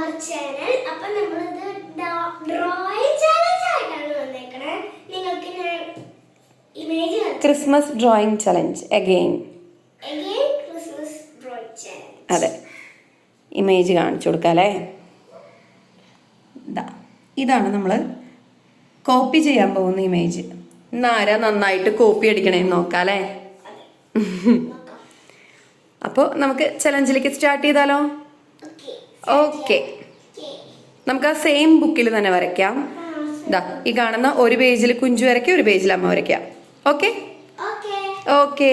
Our channel അപ്പൊ നമ്മളിത് drawing challenge ആയിട്ടാണ് വന്നേക്കണേ. നിങ്ങൾക്ക് ഞാൻ image Christmas drawing challenge again again Christmas drawing challenge അതെ. ഇമേജ് കാണിച്ചു കൊടുക്കാം അല്ലേ? ദാ, ഇതാണ് നമ്മൾ കോപ്പി ചെയ്യാൻ പോകുന്ന ഇമേജ് ഇന്നാരാ നന്നായിട്ട് കോപ്പി അടിക്കണേ നോക്കാം അല്ലേ? അപ്പോൾ നമുക്ക് ചലഞ്ചിലേക്ക് സ്റ്റാർട്ട് ചെയ്താലോ? ഓക്കെ നമുക്ക് ആ സെയിം ബുക്കിൽ തന്നെ വരയ്ക്കാം. ഇതാ ഈ കാണുന്ന ഒരു പേജിൽ കുഞ്ചു വരയ്ക്കാം ഒരു പേജിൽ അമ്മ വരയ്ക്കാം ഓക്കെ ഓക്കെ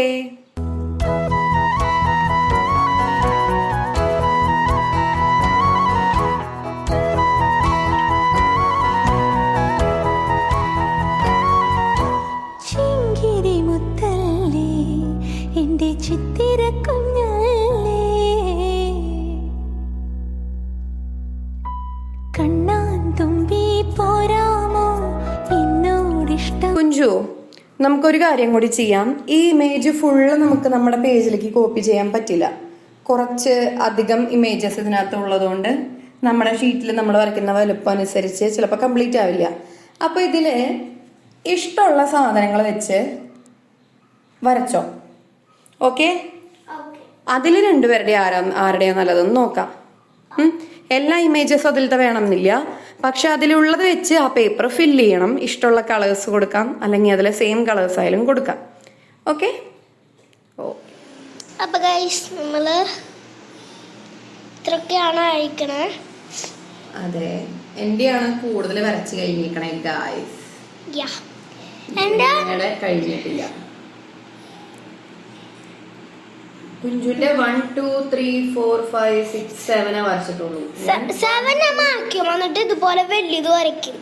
കുഞ്ചു നമുക്കൊരു കാര്യം കൂടി ചെയ്യാം. ഈ ഇമേജ് ഫുള്ള് നമുക്ക് നമ്മുടെ പേജിലേക്ക് കോപ്പി ചെയ്യാൻ പറ്റില്ല. കുറച്ച് അധികം ഇമേജസ് ഇതിനകത്ത് ഉള്ളതുകൊണ്ട് നമ്മുടെ ഷീറ്റിൽ നമ്മൾ വരയ്ക്കുന്ന വലുപ്പം അനുസരിച്ച് ചിലപ്പോൾ കംപ്ലീറ്റ് ആവില്ല. അപ്പോൾ ഇതിൽ ഇഷ്ടമുള്ള സാധനങ്ങൾ വെച്ച് വരച്ചോ? ഓക്കെ അതിൽ രണ്ടുപേരുടെ ആരാ ആരുടെയാ നല്ലതെന്ന് നോക്കാം. എല്ലാ ഇമേജസ് അതിലത്തെ വേണമെന്നില്ല. പക്ഷെ അതിലുള്ളത് വെച്ച് ആ പേപ്പർ ഫില്ല് ചെയ്യണം. ഇഷ്ടമുള്ള കളേഴ്സ് കൊടുക്കാം. അല്ലെങ്കിൽ അതിലെ സെയിം കളേഴ്സ് ആയാലും കൊടുക്കാം. ഓക്കെ ഓ അപ്പൊ ഗൈസ് നമ്മൾ ഇത്രയൊക്കെയാണ് അയക്കണേ. അതെ. എന്റെയാണ് കൂടുതൽ വരച്ച് കഴിഞ്ഞിരിക്കണേ ഗായ്സ് കഴിഞ്ഞിട്ടില്ല. കുഞ്ചുന്റെ one two three four five six സെവനെ വരച്ചിട്ടുള്ളൂ. സെവൻ ആക്കും എന്നിട്ട് ഇതുപോലെ വലിയത് വരയ്ക്കും.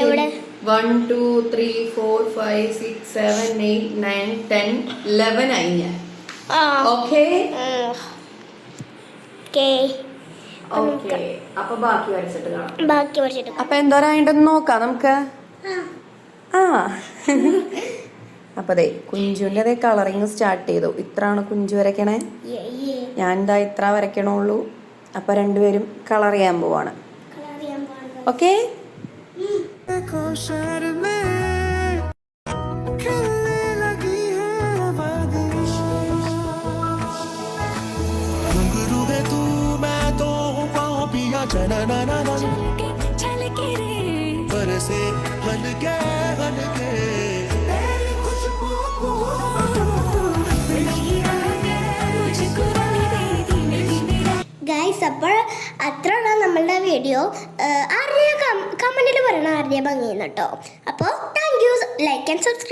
എവിടെ? One two three four five six seven eight nine ten eleven ആയി ഞാൻ. ഓക്കെ അപ്പൊ ബാക്കി വരച്ചിട്ട് കാണാം. ബാക്കി വരച്ചിട്ട് അപ്പൊ എന്തോരായിട്ടൊന്ന് നോക്കാം നമുക്ക്? ആ. അപ്പൊ അതെ കുഞ്ചുവിന്റെ അതേ കളറിങ് സ്റ്റാർട്ട് ചെയ്തു ഇത്രയാണ് കുഞ്ചു വരയ്ക്കണേ Yeah, yeah. ഞാൻ എന്താ ഇത്ര വരയ്ക്കണുള്ളൂ അപ്പൊ രണ്ടുപേരും കളർ ചെയ്യാൻ പോവാണ് Colour ചെയ്യാൻ പാടില്ല. ഓക്കെ को शहर में खिलने लगी है आबादी घुंघरू വീഡിയോ ആരുടെ കമന്റിൽ പറയണം ആരുടെ ഭംഗിയെന്ന് കേട്ടോ അപ്പോൾ thank you like and subscribe